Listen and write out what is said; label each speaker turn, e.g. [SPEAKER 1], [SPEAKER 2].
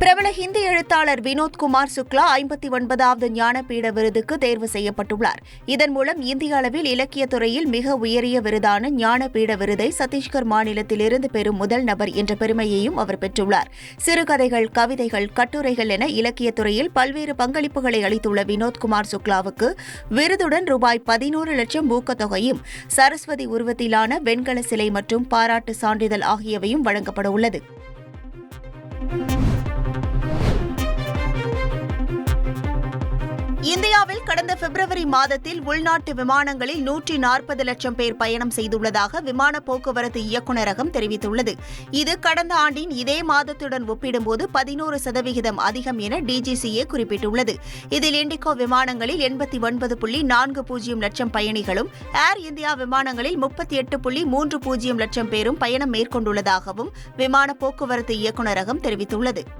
[SPEAKER 1] பிரபல ஹிந்தி எழுத்தாளர் வினோத்குமார் சுக்லா ஐம்பத்தி ஒன்பதாவது ஞானபீட விருதுக்கு தேர்வு செய்யப்பட்டுள்ளார். இதன் மூலம் இந்திய அளவில் இலக்கிய துறையில் மிக உயரிய விருதான ஞானபீட விருதை சத்தீஸ்கர் மாநிலத்திலிருந்து பெறும் முதல் நபர் என்ற பெருமையையும் அவர் பெற்றுள்ளார். சிறுகதைகள் கவிதைகள் கட்டுரைகள் என இலக்கியத்துறையில் பல்வேறு பங்களிப்புகளை அளித்துள்ள வினோத்குமார் சுக்லாவுக்கு விருதுடன் ரூபாய் பதினோரு லட்சம் ஊக்கத்தொகையும் சரஸ்வதி உருவத்திலான வெண்கல சிலை மற்றும் பாராட்டு சான்றிதழ் ஆகியவையும் வழங்கப்பட உள்ளது இந்தியாவில் கடந்த பிப்ரவரி மாதத்தில் உள்நாட்டு விமானங்களில் நூற்றி நாற்பது லட்சம் பேர் பயணம் செய்துள்ளதாக விமான போக்குவரத்து இயக்குநரகம் தெரிவித்துள்ளது. இது கடந்த ஆண்டின் இதே மாதத்துடன் ஒப்பிடும்போது பதினோரு சதவிகிதம் அதிகம் என டிஜிசிஏ குறிப்பிட்டுள்ளது. இதில் இண்டிகோ விமானங்களில் எண்பத்தி ஒன்பது புள்ளி நான்கு பூஜ்ஜியம் லட்சம் பயணிகளும் ஏர் இந்தியா விமானங்களில் முப்பத்தி எட்டு புள்ளி மூன்று பூஜ்ஜியம் லட்சம் பேரும் பயணம் மேற்கொண்டுள்ளதாகவும் விமான போக்குவரத்து இயக்குநரகம் தெரிவித்துள்ளது.